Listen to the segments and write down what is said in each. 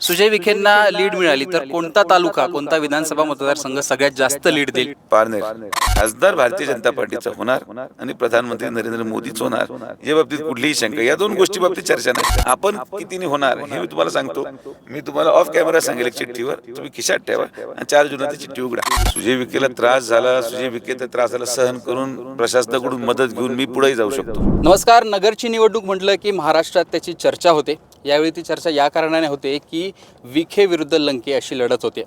Sujay विखेंना lead मिळाली तर कोणता तालुका कोणता विधानसभा मतदारसंघ सगळ्यात जास्त लीड देईल? पारनेर. खासदार भारतीय जनता पार्टीचा होणार आणि प्रधानमंत्री नरेंद्र मोदीच होणार. या बाबतीत कुठलीही शंका या दोन गोष्टी बाबतीत चर्चा नाही. आपण कितीने होणार हे मी तुम्हाला सांगतो. मी तुम्हाला ऑफ कॅमेरा सांगेल एक चिठ्ठीवर. तुम्ही खिशात ठेवा आणि चार जुना ती चिठ्ठी उघडा. सुजय विखेला त्रास झाला सुजय विखेचा त्रास झाला सहन करून प्रशासनाकडून मदत घेऊन मी पुढेही जाऊ शकतो. नमस्कार नगरची निवडणूक म्हटलं की महाराष्ट्रात त्याची चर्चा होते यावेळी ती चर्चा या कारणाने होते की विखे विरुद्ध लंके अशी लढत होते.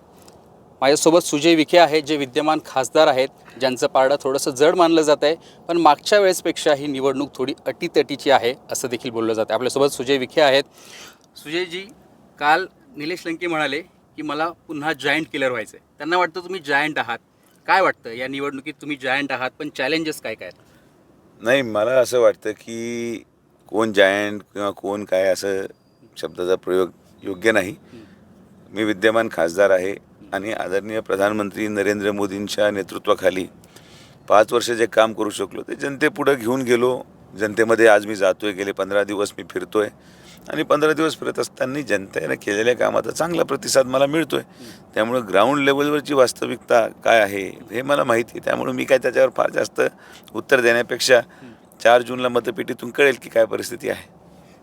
माझ्यासोबत सुजय विखे आहे जे विद्यमान खासदार आहेत. ज्यांचं पारडं थोडंसं जड मानलं जात आहे पण मागच्या वेळेसपेक्षा ही निवडणूक थोडी अटीतटीची आहे असं देखील बोललं जातं आपल्यासोबत सुजय विखे आहेत. सुजयजी काल निलेश लंके म्हणाले की मला पुन्हा जायंट किलर व्हायचं आहे त्यांना वाटतं तुम्ही जायंट आहात. काय वाटतं? या निवडणुकीत तुम्ही जायंट आहात पण चॅलेंजेस काय काय आहेत? नाही मला असं वाटतं की कोण जायंट किंवा कोण काय असं शब्दाचा प्रयोग योग्य नाही. मी विद्यमान खासदार आहे आणि आदरणीय प्रधानमंत्री नरेंद्र मोदींच्या नेतृत्वाखाली पाच वर्ष जे काम करू शकलो ते जनतेपुढं घेऊन गेलो. जनतेमध्ये आज मी जातोय गेले पंधरा दिवस मी फिरतोय आणि पंधरा दिवस फिरत असताना जनतेनं केलेल्या कामाचा चांगला प्रतिसाद मला मिळतोय. त्यामुळं ग्राउंड लेवलवरची वास्तविकता काय आहे हे मला माहिती आहे. त्यामुळे मी काय त्याच्यावर फार जास्त उत्तर देण्यापेक्षा चार जूनला मतपेटीतून कळेल की काय परिस्थिती आहे.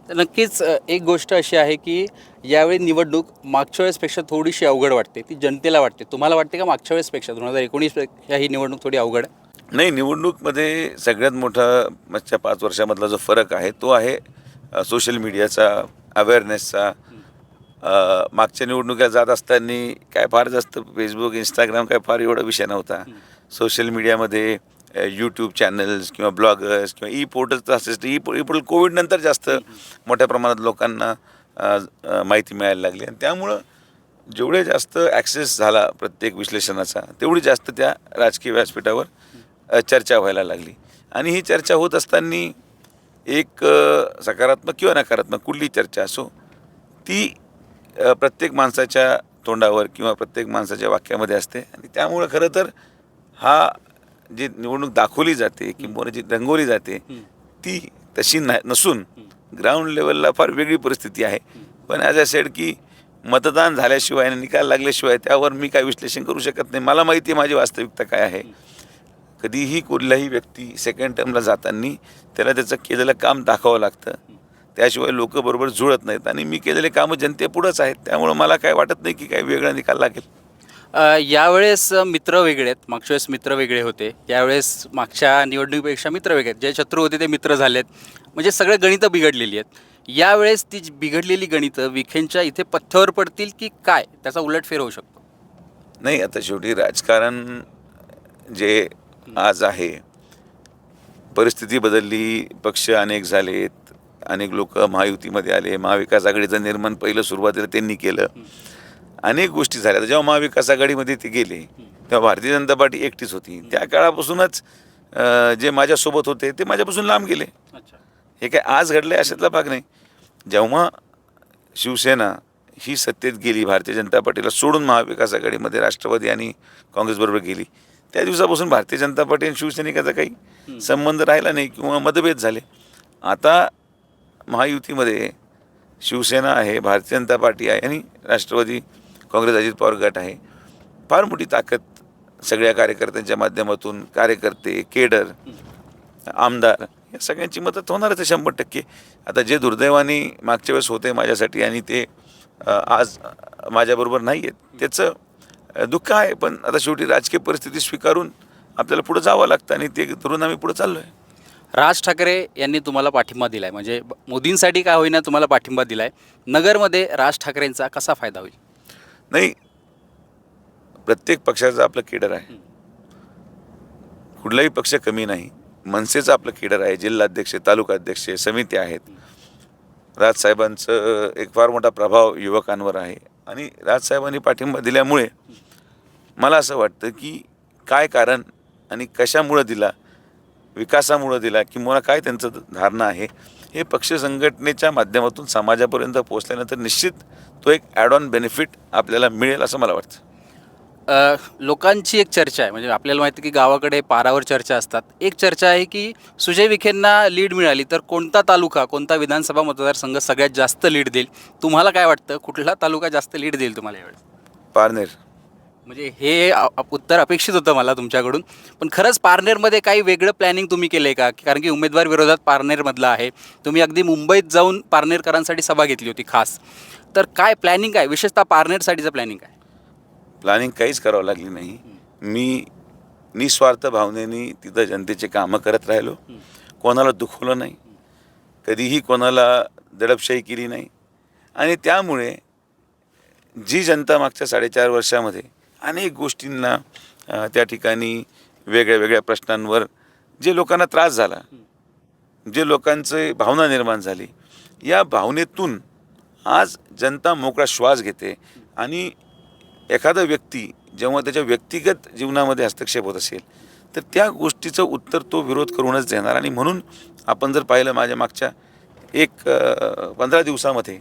तर नक्कीच एक गोष्ट अशी आहे की यावेळी निवडणूक मागच्या वेळेसपेक्षा थोडीशी अवघड वाटते ती जनतेला वाटते. तुम्हाला वाटते का मागच्या वेळेसपेक्षा? दोन हजार एकोणीसपेक्षा ही निवडणूक थोडी अवघड आहे? नाही निवडणूकमध्ये सगळ्यात मोठा मागच्या पाच वर्षामधला जो फरक आहे तो आहे सोशल मीडियाचा अवेअरनेसचा मागच्या निवडणुका जात असताना काय फार जास्त फेसबुक इंस्टाग्राम काय फार एवढा विषय नव्हता. सोशल मीडियामध्ये यूट्यूब चॅनल्स किंवा ब्लॉगर्स किंवा ई पोर्टलचं असेल ई ई पोर्टल कोविडनंतर जास्त मोठ्या प्रमाणात लोकांना माहिती मिळायला लागली. आणि त्यामुळं जेवढे जास्त ॲक्सेस झाला प्रत्येक विश्लेषणाचा तेवढी जास्त त्या राजकीय व्यासपीठावर चर्चा व्हायला लागली. आणि ही चर्चा होत असताना एक सकारात्मक किंवा नकारात्मक कुठली चर्चा असो ती प्रत्येक माणसाच्या तोंडावर किंवा प्रत्येक माणसाच्या वाक्यामध्ये असते. आणि त्यामुळं खरं तर हा जी निवडणूक दाखवली जाते किंवा जी रंगवली जाते ती तशी ना नसून ग्राउंड लेवलला फार वेगळी परिस्थिती आहे. पण ॲज अ सेड की मतदान झाल्याशिवाय आणि निकाल लागल्याशिवाय त्यावर मी काय विश्लेषण करू शकत नाही. मला माहिती आहे माझी वास्तविकता काय आहे. कधीही कुठलाही व्यक्ती सेकंड टर्मला जाताना त्याला त्याचं केलेलं काम दाखवावं लागतं. त्याशिवाय लोक बरोबर जुळत नाहीत. आणि मी केलेले कामं जनतेपुढंच आहेत. त्यामुळं मला काय वाटत नाही की काही वेगळा निकाल लागेल. यावेळेस मित्र वेगळे आहेत. मागच्या वेळेस मित्र वेगळे होते. यावेळेस मागच्या निवडणुकीपेक्षा मित्र वेगळे आहेत. जे शत्रू होते ते मित्र झालेत. म्हणजे सगळे गणितं बिघडलेली आहेत. यावेळेस ती बिघडलेली गणितं विखेंच्या इथे पथ्यावर पडतील की काय? त्याचा उलटफेर होऊ शकतो. नाही आता शेवटी राजकारण जे आज आहे परिस्थिती बदलली पक्ष अनेक झालेत अनेक लोक महायुतीमध्ये आले महाविकास आघाडीचं निर्माण पहिलं सुरुवातीला त्यांनी केलं. अनेक गोष्टी झाल्या. जेव्हा महाविकास आघाडीमध्ये ते गेले तेव्हा भारतीय जनता पार्टी एकटीच होती. त्या काळापासूनच जे माझ्यासोबत होते ते माझ्यापासून लांब गेले. हे काय आज घडलं आहे अशातला भाग नाही. जेव्हा शिवसेना ही सत्तेत गेली भारतीय जनता पार्टीला सोडून महाविकास आघाडीमध्ये राष्ट्रवादी आणि काँग्रेसबरोबर गेली त्या दिवसापासून भारतीय जनता पार्टी आणि शिवसैनिकाचा काही संबंध राहिला नाही किंवा मतभेद झाले. आता महायुतीमध्ये शिवसेना आहे भारतीय जनता पार्टी आहे आणि राष्ट्रवादी काँग्रेस अजित पवार गट आहे. फार मोठी ताकद सगळ्या कार्यकर्त्यांच्या माध्यमातून कार्यकर्ते केडर आमदार या सगळ्यांची मदत होणारच आहे शंभर टक्के. आता जे दुर्दैवाने मागच्या वेळेस होते माझ्यासाठी आणि ते आज माझ्याबरोबर नाही आहेत त्याचं दुःख आहे. पण आता शेवटी राजकीय परिस्थिती स्वीकारून आपल्याला पुढं जावं लागतं आणि ते धरून आम्ही पुढं चाललो आहे राज ठाकरे यांनी तुम्हाला पाठिंबा दिला आहे म्हणजे मोदींसाठी काय होईना तुम्हाला पाठिंबा दिला आहे नगरमध्ये राज ठाकरेंचा कसा फायदा होईल? नाही. प्रत्येक पक्षाचं आपलं केडर आहे. कुठलाही पक्ष कमी नाही. मनसेचं आपलं केडर आहे. जिल्हाध्यक्ष तालुका अध्यक्ष समिती आहेत. राजसाहेबांचं एक फार मोठा प्रभाव युवकांवर आहे. आणि राजसाहेबांनी पाठिंबा दिल्यामुळे मला असं वाटतं की काय कारण आणि कशामुळं दिला विकासामुळं दिला किंवा काय त्यांचं धारणा आहे हे पक्ष संघटनेच्या माध्यमातून समाजापर्यंत पोहोचल्यानंतर निश्चित तो एक ॲड ऑन बेनिफिट आपल्याला मिळेल असं मला वाटतं. अ, लोकांची एक चर्चा आहे. म्हणजे आपल्याला माहिती आहे की गावाकडे पारावर चर्चा असतात. एक चर्चा आहे की सुजय विखेंना लीड मिळाली तर कोणता तालुका कोणता विधानसभा मतदारसंघ सगळ्यात जास्त लीड देईल? तुम्हाला काय वाटतं? कुठला तालुका जास्त लीड देईल तुम्हाला यावेळेस? पारनेर. म्हणजे हे उत्तर अपेक्षित होतं मला तुमच्याकडून. पण खरंच पारनेरमध्ये काही वेगळं प्लॅनिंग तुम्ही केलं आहे का? कारण की उमेदवार विरोधात पारनेरमधला आहे. तुम्ही अगदी मुंबईत जाऊन पारनेरकरांसाठी सभा घेतली होती खास. तर काय प्लॅनिंग काय? विशेषतः पारनेरसाठीचं प्लॅनिंग काय? प्लॅनिंग काहीच करावं लागली नाही. मी निस्वार्थ भावनेने तिथं जनतेचे कामं करत राहिलो. कोणाला दुखवलं नाही. कधीही कोणाला दडपशाही केली नाही. आणि त्यामुळे जी जनता मागच्या साडेचार वर्षामध्ये अनेक गोष्टींना त्या ठिकाणी वेगळ्या वेगळ्या प्रश्नांवर जे लोकांना त्रास झाला जे लोकांचे भावना निर्माण झाली या भावनेतून आज जनता मोकळा श्वास घेते आणि एखादा व्यक्ती जेव्हा त्याच्या व्यक्तिगत जीवनामध्ये हस्तक्षेप होत असेल तर त्या गोष्टीचं उत्तर तो विरोध करूनच देणार आणि म्हणून आपण जर पाहिलं माझ्या मागच्या एक पंधरा दिवसामध्ये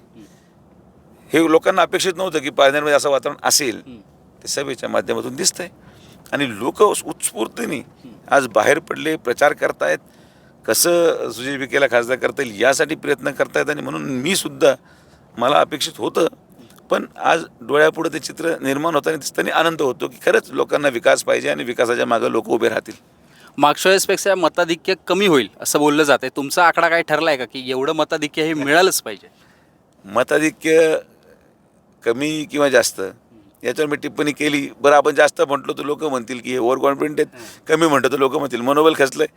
हे लोकांना अपेक्षित नव्हतं की पारनेरमध्ये असं वातावरण असेल. ते सभेच्या माध्यमातून दिसतंय. आणि लोक उत्स्फूर्तीने आज बाहेर पडले प्रचार करतायत. कसं सुजय विखेला खासदार करता येईल यासाठी प्रयत्न करतायत आणि म्हणून मी सुद्धा मला अपेक्षित होतं. पण आज डोळ्यापुढे ते चित्र निर्माण होताना दिसताना आनंद होतो की खरंच लोकांना विकास पाहिजे आणि विकासाच्या मागं लोक उभे राहतील. मागच्या वेळेसपेक्षा मताधिक्य कमी होईल असं बोललं जाते तुमचा आकडा काय ठरला आहे का की एवढं मताधिक्य हे मिळालंच पाहिजे? मताधिक्य कमी किंवा जास्त? याच्यावर मी टिप्पणी केली. बरं आपण जास्त म्हटलो तर लोक म्हणतील की हे ओव्हर कॉन्फिडंट आहेत. कमी म्हटलं तर लोक म्हणतील मनोबल खचलंय.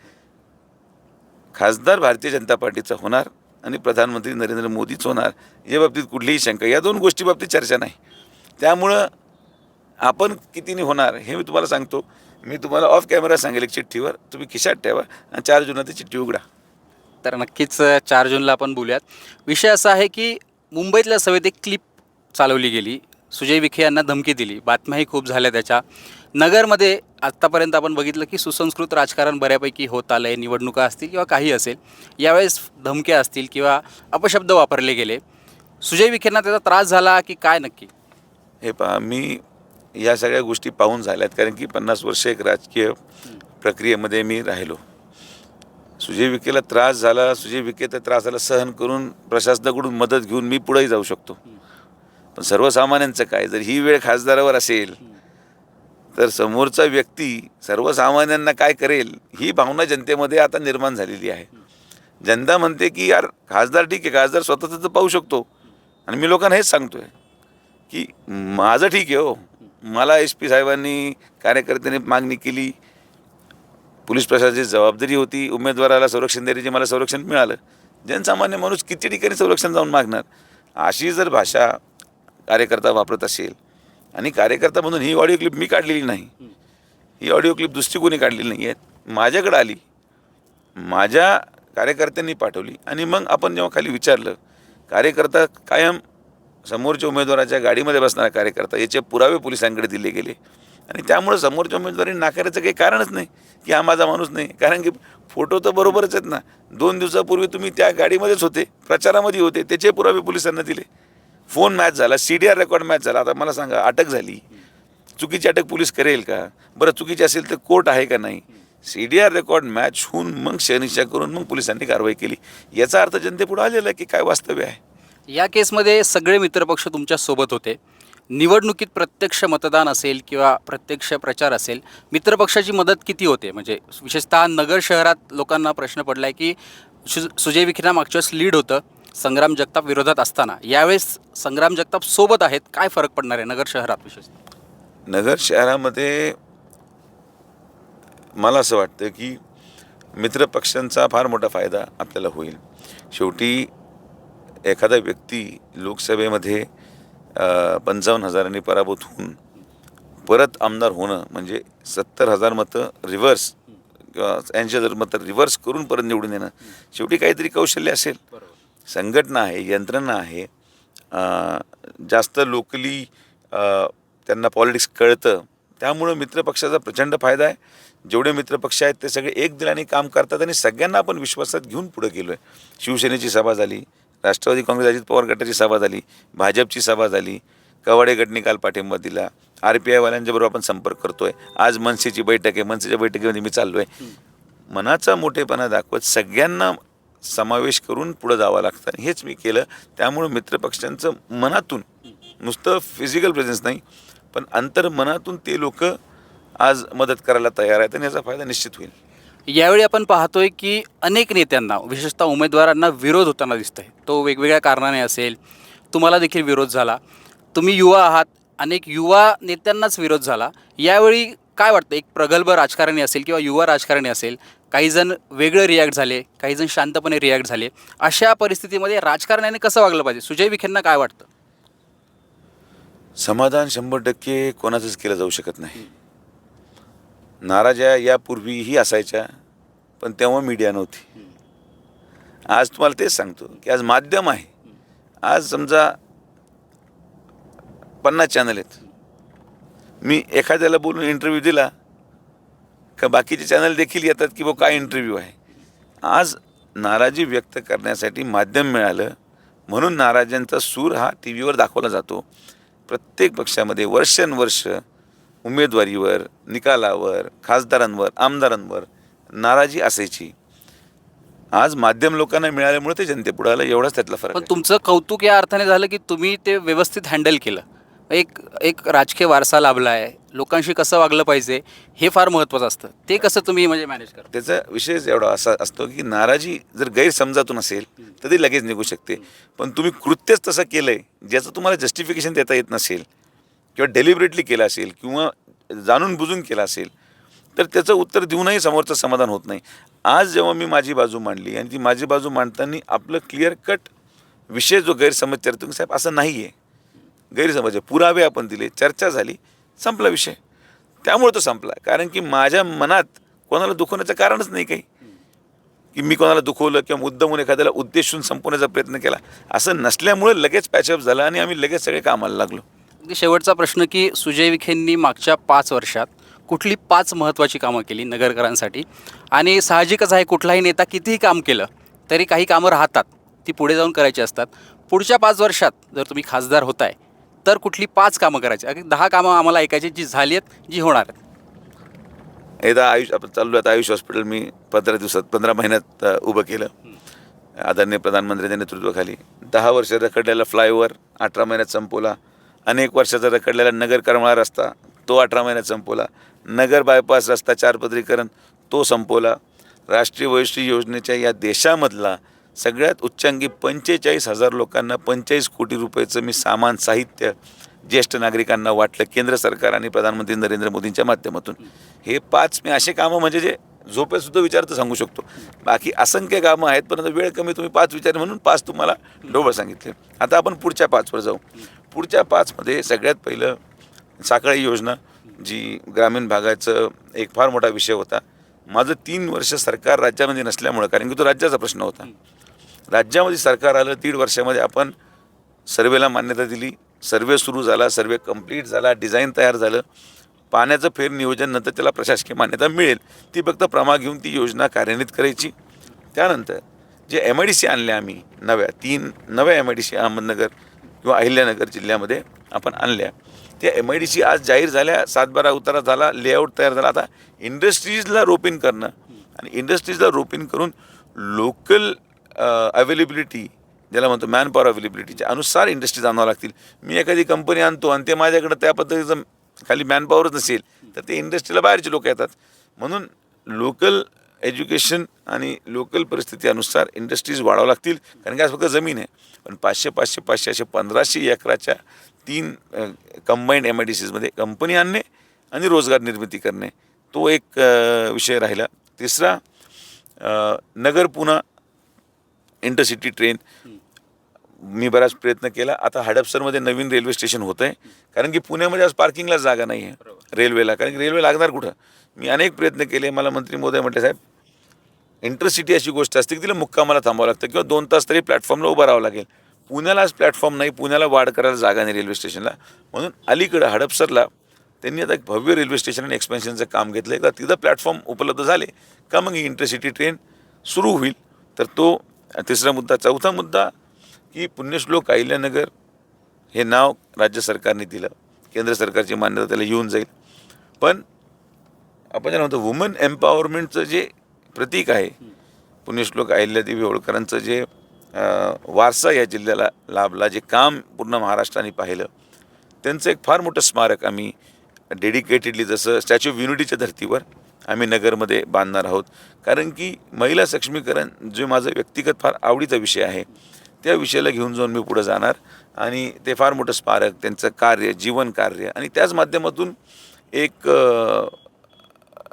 खासदार भारतीय जनता पार्टीचा होणार आणि प्रधानमंत्री नरेंद्र मोदीच होणार या बाबतीत कुठलीही शंका. या दोन गोष्टी बाबतीत चर्चा नाही. त्यामुळं आपण कितीने होणार हे मी तुम्हाला सांगतो. मी तुम्हाला ऑफ कॅमेरा सांगेल एक चिठ्ठीवर. तुम्ही खिशात ठेवा आणि चार जुना ती चिठ्ठी उघडा. तर नक्कीच चार जूनला आपण बोलूयात. विषय असा आहे की मुंबईतल्या सभेत एक क्लिप चालवली गेली. सुजय विखे यांना धमकी दिली. बातम्याही खूप झाल्या त्याच्या. नगरमध्ये आत्तापर्यंत आपण बघितलं की सुसंस्कृत राजकारण बऱ्यापैकी होत आलं आहे निवडणुका असतील किंवा काही असेल यावेळेस धमक्या असतील किंवा अपशब्द वापरले गेले. सुजय विखेंना त्याचा त्रास झाला की काय नक्की? हे पहा मी या सगळ्या गोष्टी पाहून झाल्यात कारण की पन्नास वर्ष एक राजकीय प्रक्रियेमध्ये मी राहिलो. सुजय विखेला त्रास झाला सुजय विखे त्या त्रासाला सहन करून प्रशासनाकडून मदत घेऊन मी पुढेही जाऊ शकतो. पण सर्वसामान्यांचं काय? जर ही वेळ खासदारावर असेल तर समोरचा व्यक्ती सर्वसामान्यांना काय करेल ही भावना जनतेमध्ये आता निर्माण झालेली आहे. जनता म्हणते की यार खासदार ठीक आहे खासदार स्वतःचं तर पाहू शकतो. आणि मी लोकांना हेच सांगतोय की माझं ठीक आहे हो. मला एस पी साहेबांनी कार्यकर्त्यांनी मागणी केली. पोलीस प्रशासनाची जबाबदारी होती. उमेदवाराला संरक्षण देण्याची मला संरक्षण मिळालं. जनसामान्य माणूस किती ठिकाणी संरक्षण जाऊन मागणार? अशी जर भाषा कार्यकर्ता वापरत असेल. आणि कार्यकर्ता म्हणून ही ऑडिओ क्लिप मी काढलेली नाही. ही ऑडिओ क्लिप दुसरी कोणी काढलेली नाही आहे. माझ्याकडे आली. माझ्या कार्यकर्त्यांनी पाठवली. आणि मग आपण जेव्हा खाली विचारलं कार्यकर्ता कायम समोरच्या उमेदवाराच्या गाडीमध्ये बसणारा कार्यकर्ता याचे पुरावे पोलिसांकडे दिले गेले. आणि त्यामुळं समोरच्या उमेदवारी नाकारायचं काही कारणच नाही की हा माझा माणूस नाही. कारण की फोटो तर बरोबरच आहेत ना. दोन दिवसापूर्वी तुम्ही त्या गाडीमध्येच होते प्रचारामध्ये होते त्याचे पुरावे पोलिसांना दिले. फोन मॅच झाला C D R record match झाला. आता मला सांगा अटक झाली. चुकीची अटक पोलीस करेल का? बरं चुकीची असेल तर कोर्ट आहे का नाही? C D R record match होऊन मग शनिशा करून मग पोलिसांनी कारवाई केली. याचा अर्थ जनतेपुढे आलेला आहे की काय वास्तव्य आहे? या केसमध्ये सगळे मित्रपक्ष तुमच्यासोबत होते. निवडणुकीत प्रत्यक्ष मतदान असेल किंवा प्रत्यक्ष प्रचार असेल मित्रपक्षाची मदत किती होते? म्हणजे विशेषतः नगर शहरात लोकांना प्रश्न पडला आहे की सु सुजय विखेना मागच्या वेळेस लीड होतं. संग्राम जगताप विरोधात असताना यावेळेस संग्राम जगताप सोबत आहेत काय फरक पडणार आहे नगर शहरात विशेषतः? नगर शहरामध्ये मला असं वाटतं की मित्रपक्षांचा फार मोठा फायदा आपल्याला होईल. शेवटी एखादा व्यक्ती लोकसभेमध्ये पंचावन्न हजारांनी पराभूत होऊन परत आमदार होणं म्हणजे सत्तर हजार मतं रिव्हर्स किंवा ऐंशी हजार मतं रिव्हर्स करून परत निवडून येणं शेवटी काहीतरी कौशल्य असेल. संघटना आहे यंत्रणा आहे जास्त लोकली त्यांना पॉलिटिक्स कळतं. त्यामुळं मित्रपक्षाचा प्रचंड फायदा आहे. जेवढे मित्रपक्ष आहेत ते सगळे एक दिलाने काम करतात आणि सगळ्यांना आपण विश्वासात घेऊन पुढे गेलो आहे शिवसेनेची सभा झाली राष्ट्रवादी काँग्रेस अजित पवार गटाची सभा झाली भाजपची सभा झाली कवाडे गटने काल पाठिंबा दिला आर पी आयवाल्यांच्याबरोबर आपण संपर्क करतो आहे आज मनसेची बैठक आहे मनसेच्या बैठकीमध्ये मी चाललो आहे मनाचा मोठेपणा दाखवत सगळ्यांना समावेश करून पुढं जावं लागतं. आणि हेच मी केलं. त्यामुळं मित्रपक्षांचं मनातून नुसतं फिजिकल प्रेझेन्स नाही पण अंतर मनातून ते लोक आज मदत करायला तयार आहेत आणि याचा फायदा निश्चित होईल. यावेळी आपण पाहतोय की अनेक नेत्यांना विशेषतः उमेदवारांना विरोध होताना दिसतोय. तो वेगवेगळ्या कारणाने असेल तुम्हाला देखील विरोध झाला. तुम्ही युवा आहात अनेक युवा नेत्यांनाच विरोध झाला. यावेळी काय वाटतं? एक प्रगल्भ राजकारणी असेल किंवा युवा राजकारणी असेल काही जण वेगळं रिॲक्ट झाले काही जण शांतपणे रिॲक्ट झाले. अशा परिस्थितीमध्ये राजकारण्याने कसं वागलं पाहिजे? सुजय विखेंना काय वाटतं? समाधान शंभर टक्के कोणाचंच केलं जाऊ शकत नाही. नाराजा यापूर्वीही असायच्या पण तेव्हा मीडिया नव्हती. आज तुम्हाला तेच सांगतो की आज माध्यम आहे. आज समजा पन्नास चॅनल आहेत. मी एखाद्याला बोलून इंटरव्ह्यू दिला का बाकीचे चॅनल देखील येतात की बा काय इंटरव्ह्यू आहे. आज नाराजी व्यक्त करण्यासाठी माध्यम मिळालं म्हणून नाराजांचा सूर हा टी व्हीवर दाखवला जातो. प्रत्येक पक्षामध्ये वर्षानुवर्ष उमेदवारीवर निकालावर खासदारांवर आमदारांवर नाराजी असायची. आज माध्यम लोकांना मिळाल्यामुळे ते जनतेपुढे आलं एवढाच त्यातला फरक पण आहे. तुमचं कौतुक या अर्थाने झालं की तुम्ही ते व्यवस्थित हँडल केलं. एक एक राजकीय वारसा लाभला आहे लोकांशी कसं वागलं पाहिजे हे फार महत्त्वाचं असतं. ते कसं तुम्ही म्हणजे मॅनेज करता? त्याचा विषयच एवढा असा असतो की नाराजी जर गैरसमजातून असेल तर ती लगेच निघू शकते. पण तुम्ही कृत्यच तसं केलं आहे ज्याचं तुम्हाला जस्टिफिकेशन देता येत नसेल किंवा डेलिबरेटली केलं असेल किंवा जाणून बुजून केलं असेल तर त्याचं उत्तर देऊनही समोरचं समाधान होत नाही. आज जेव्हा मी माझी बाजू मांडली आणि ती माझी बाजू मांडताना आपलं क्लिअर कट विषय जो गैरसमज चर्चा साहेब असं नाही आहे गैरसमज आहे. पुरावे आपण दिले चर्चा झाली संपला विषय. त्यामुळे तो संपला. कारण की माझ्या मनात कोणाला दुखवण्याचं कारणच नाही काही. की मी कोणाला दुखवलं किंवा मुद्दामून एखाद्याला उद्देशून संपवण्याचा प्रयत्न केला असं नसल्यामुळे लगेच पॅचअप झालं आणि आम्ही लगेच सगळे कामाला लागलो. अगदी शेवटचा प्रश्न की सुजय विखेंनी मागच्या पाच वर्षात कुठली पाच महत्त्वाची कामं केली नगरकरांसाठी? आणि साहजिकच आहे कुठलाही नेता कितीही काम केलं तरी काही कामं राहतात. ती पुढे जाऊन करायची असतात. पुढच्या पाच वर्षात जर तुम्ही खासदार होताय तर कुठली पाच कामं करायची? अगदी दहा कामं आम्हाला ऐकायची जी झाली आहेत जी होणार आहेत. एकदा आयुष आपण चाललो आता आयुष हॉस्पिटल. मी पंधरा दिवसात पंधरा महिन्यात उभं केलं. आदरणीय प्रधानमंत्र्यांच्या नेतृत्वाखाली. दहा वर्ष रखडलेला फ्लायओव्हर अठरा महिन्यात संपवला. अनेक वर्षाचा रखडलेला नगर करमळा रस्ता तो अठरा महिन्यात संपवला. नगर बायपास रस्ता चारपदरीकरण तो संपवला. राष्ट्रीय वैश्री योजनेच्या या देशामधला सगळ्यात उच्चांकी पंचेचाळीस हजार लोकांना पंचेचाळीस कोटी रुपयाचं मी सामान साहित्य ज्येष्ठ नागरिकांना वाटलं केंद्र सरकार आणि प्रधानमंत्री नरेंद्र मोदींच्या माध्यमातून. हे पाच मी असे कामं म्हणजे जे झोपेसुद्धा विचार तर सांगू शकतो. बाकी असंख्य कामं आहेत परंतु वेळ कमी तुम्ही पाच विचार म्हणून पाच तुम्हाला डोबळ सांगितले. आता आपण पुढच्या पाचवर जाऊ. पुढच्या पाचमध्ये सगळ्यात पहिलं साखळी योजना जी ग्रामीण भागाचं एक फार मोठा विषय होता. माझं तीन वर्ष सरकार राज्यामध्ये नसल्यामुळं कारण की तो राज्याचा प्रश्न होता. राज्यामध्ये सरकार आलं दीड वर्षामध्ये आपण सर्वेला मान्यता दिली. सर्वे सुरू झाला सर्वे कंप्लीट झाला डिझाईन तयार झालं. पाण्याचं फेर नियोजन नंतर त्याला प्रशासकीय मान्यता मिळेल. ती फक्त प्रमा घेऊन ती योजना कार्यान्वित करायची. त्यानंतर जे एम आय डी सी आणल्या आम्ही नव्या तीन नव्या M I D C Ahmednagar किंवा अहिल्यानगर जिल्ह्यामध्ये आपण आणल्या. त्या एम आय डी सी आज जाहीर झाल्या सातबारा उतारा झाला लेआउट तयार झाला. आता इंडस्ट्रीजला रोपिन करणं आणि इंडस्ट्रीजला रोपिन करून लोकल अवेलेबिलिटी ज्याला म्हणतो मॅन पॉवर अवेलेबिलिटीच्या अनुसार इंडस्ट्रीज आणावं लागतील. मी एखादी कंपनी आणतो आणि ते माझ्याकडं त्या पद्धतीचं खाली मॅनपॉवरच नसेल तर ते इंडस्ट्रीला बाहेरचे लोक येतात. म्हणून लोकल एज्युकेशन आणि लोकल परिस्थिती अनुसार इंडस्ट्रीज वाढावं लागतील. कारण की आज फक्त जमीन आहे. पण पाचशे पाचशे पाचशे असे पंधराशे एकराच्या तीन कंबाईंड एम आय डी सीजमध्ये कंपनी आणणे आणि रोजगार निर्मिती करणे. तो एक विषय राहिला. तिसरा नगर पुणा इंटरसिटी ट्रेन. मी बराच प्रयत्न केला. आता हडपसरमध्ये नवीन रेल्वे स्टेशन होतं आहे कारण की पुण्यामध्ये आज पार्किंगला जागा नाही आहे रेल्वेला. कारण की रेल्वे लागणार कुठं? मी अनेक प्रयत्न केले. मला मंत्री महोदय म्हटले साहेब इंटरसिटी अशी गोष्ट असते की तिला मुक्कामाला थांबावं लागतं किंवा दोन तास तरी प्लॅटफॉर्मला उभं राहावं लागेल. पुण्याला आज प्लॅटफॉर्म नाही पुण्याला वाढ करायला जागा नाही रेल्वे स्टेशनला म्हणून अलीकडं हडपसरला त्यांनी आता एक भव्य रेल्वे स्टेशन आणि एक्सपेन्शनचं काम घेतलं आहे का तिथं प्लॅटफॉर्म उपलब्ध झाले. का मग ही इंटरसिटी ट्रेन सुरू होईल? तर तो तिसरा मुद्दा. चौथा मुद्दा की पुण्यश्लोक अहिल्यानगर हे नाव राज्य सरकारने दिलं. केंद्र सरकारची मान्यता त्याला येऊन जाईल. पण आपण ज्याला म्हणतो वुमन एम्पॉवरमेंटचं जे प्रतीक आहे. पुण्यश्लोक अहिल्यादेवी होळकरांचं जे वारसा या जिल्ह्याला लाभला जे काम पूर्ण महाराष्ट्राने पाहिलं त्यांचं एक फार मोठं स्मारक आम्ही डेडिकेटेडली जसं स्टॅच्यू ऑफ युनिटीच्या धर्तीवर आम्ही नगरमध्ये बांधणार आहोत. कारण की महिला सक्षमीकरण जे माझं व्यक्तिगत फार आवडीचा विषय आहे त्या विषयाला घेऊन जाऊन मी पुढं जाणार आणि ते फार मोठं स्मारक त्यांचं कार्य जीवन कार्य आणि त्याच माध्यमातून एक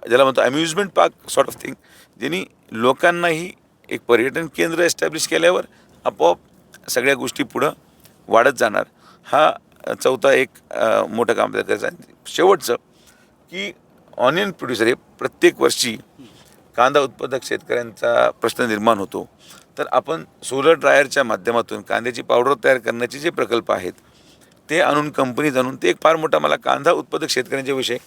ज्याला म्हणतो amusement park sort of thing ज्यांनी लोकांनाही एक पर्यटन केंद्र एस्टॅब्लिश केल्यावर आपोआप सगळ्या गोष्टी पुढं वाढत जाणार. हा चौथा एक मोठं काम आपल्याला करायचं आहे. शेवटचं की ऑनियन प्रोड्युसर हे प्रत्येक वर्षी कांदा उत्पादक शेतकऱ्यांचा प्रश्न निर्माण होतो. तर आपण सोलर ड्रायरच्या माध्यमातून कांद्याची पावडर तयार करण्याचे जे प्रकल्प आहेत ते आणून कंपनीत आणून ते एक फार मोठा मला कांदा उत्पादक शेतकऱ्यांच्या विषयी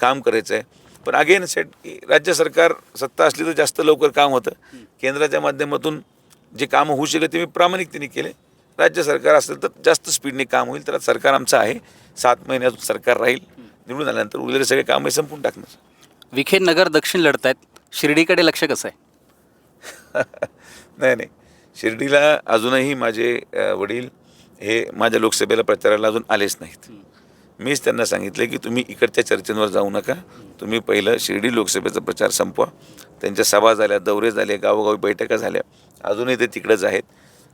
काम करायचं आहे पण अगेन सेट की राज्य सरकार सत्ता असली तर जास्त लवकर काम होतं. केंद्राच्या माध्यमातून जे कामं होऊ शकले ते मी प्रामाणिकतेने केले. राज्य सरकार असेल तर जास्त स्पीडने काम होईल. तर सरकार आमचं आहे. सात महिन्यात सरकार राहील. निवडून आल्यानंतर उरलेले सगळे कामं संपून टाकणार. विखे नगर दक्षिण लढत आहेत शिर्डीकडे लक्ष कसं आहे? नाही नाही. शिर्डीला अजूनही माझे अ, वडील हे माझ्या लोकसभेला प्रचाराला अजून आलेच नाहीत. मीच त्यांना सांगितलं की तुम्ही इकडच्या चर्चेंवर जाऊ नका. तुम्ही पहिलं शिर्डी लोकसभेचा प्रचार संपवा. त्यांच्या सभा झाल्या दौरे झाले गावोगावी बैठका झाल्या. अजूनही ते तिकडंच आहेत.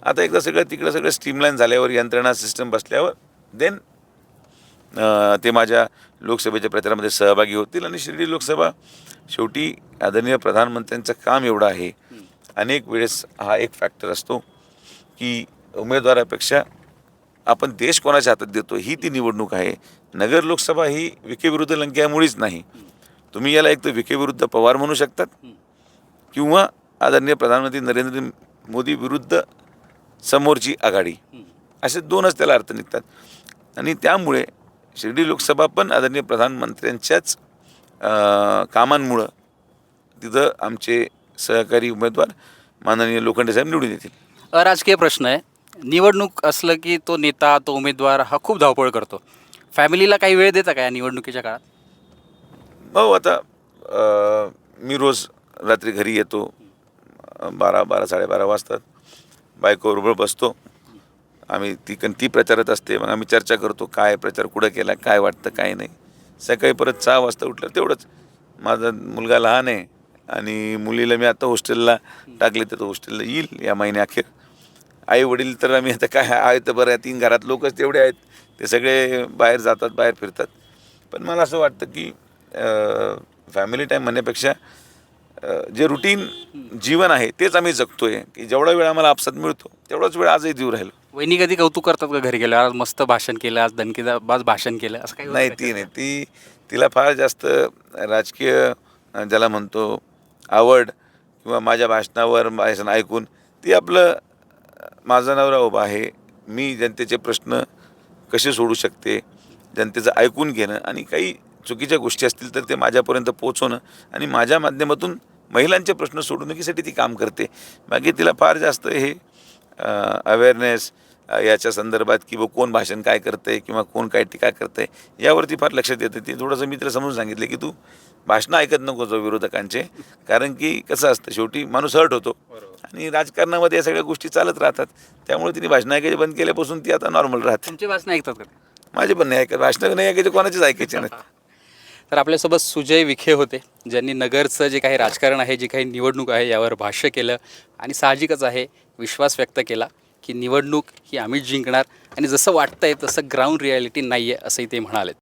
आता एकदा सगळं तिकडं सगळं स्ट्रीमलाईन झाल्यावर यंत्रणा सिस्टम बसल्यावर देन ते माझ्या लोकसभेच्या प्रचारामध्ये सहभागी होतील आणि शिर्डी लोकसभा शेवटी आदरणीय प्रधानमंत्र्यांचं काम एवढं आहे. अनेक वेळेस हा एक फॅक्टर असतो की उमेदवारापेक्षा आपण देश कोणाच्या हातात देतो ही ती निवडणूक आहे. नगर लोकसभा ही विखे विरुद्ध लंक्यामुळेच नाही. तुम्ही याला एक तर विखे विरुद्ध पवार म्हणू शकतात किंवा आदरणीय प्रधानमंत्री नरेंद्र मोदी विरुद्ध समोरची आघाडी. असे दोनच त्याला अर्थ निघतात. आणि त्यामुळे शिर्डी लोकसभा पण आदरणीय प्रधानमंत्र्यांच्याच कामांमुळं तिथं आमचे सहकारी उमेदवार माननीय लोखंडे साहेब निवडून येतील. अराजकीय प्रश्न आहे. निवडणूक असलं की तो नेता तो उमेदवार हा खूप धावपळ करतो. फॅमिलीला काही वेळ देता का या निवडणुकीच्या काळात? भाऊ आता मी रोज रात्री घरी येतो. बारा बारा साडेबारा वाजतात. बायकोबरोबर बसतो. आम्ही ती कण ती प्रचारात असते. मग आम्ही चर्चा करतो काय प्रचार कुठं केला काय वाटतं काय नाही. सकाळी परत सहा वाजता उठलं तेवढंच. माझा मुलगा लहान आहे आणि मुलीला मी आता हॉस्टेलला टाकले तर तो हॉस्टेलला येईल या महिन्याअखेर आई वडील तर आम्ही आता काय आहे तर बरं आहे, तीन घरात लोकच तेवढे आहेत. ते सगळे बाहेर जातात बाहेर फिरतात. पण मला असं वाटतं की फॅमिली टाईम म्हणण्यापेक्षा जे रुटीन जीवन आहे तेच आम्ही जगतोय. की जेवढा वेळ आम्हाला आपसात मिळतो तेवढाच वेळ आजही देऊ राहिलो. वहिनी कधी कौतुक करतात का घरी गेल्यावर? आज मस्त भाषण केलं आज दणकेदाबाज भाषण केलं असं काही नाही? ती नाही. ती तिला फार जास्त राजकीय ज्याला म्हणतो आवड किंवा माझ्या भाषणावर भाषण ऐकून ती आपलं माझा नवरा उभा आहे. मी जनतेचे प्रश्न कसे सोडू शकते? जनतेचं ऐकून घेणं आणि काही चुकीच्या गोष्टी असतील तर ते माझ्यापर्यंत पोचवणं आणि माझ्या माध्यमातून महिलांचे प्रश्न सोडवणुकीसाठी ती काम करते. बाकी तिला फार जास्त हे अवेअरनेस याच्या संदर्भात किंवा कोण भाषण काय करतंय किंवा कोण काय टीका करतंय यावरती फार लक्षात येतं. ती थोडंसं मी तिला समजून सांगितलं की तू भाषणं ऐकत नको जाऊ विरोधकांचे. कारण की कसं असतं शेवटी माणूस हर्ट होतो आणि राजकारणामध्ये या सगळ्या गोष्टी चालत राहतात. त्यामुळे तिने भाषणं ऐकायचे बंद केल्यापासून ती आता नॉर्मल राहते. तुमची भाषणं ऐकतात का? माझे पण नाही ऐकत. भाषणं नाही ऐकायचे कोणाचेच ऐकायचे नाहीत. तर आपल्यासोबत सुजय विखे होते ज्यांनी नगरचं जे काही राजकारण आहे जी काही निवडणूक आहे यावर भाष्य केलं आणि साहजिकच आहे विश्वास व्यक्त केला की निवडणूक ही आम्हीच जिंकणार आणि जसं वाटतंय तसं ग्राउंड रियालिटी नाही आहे असंही ते म्हणालेत.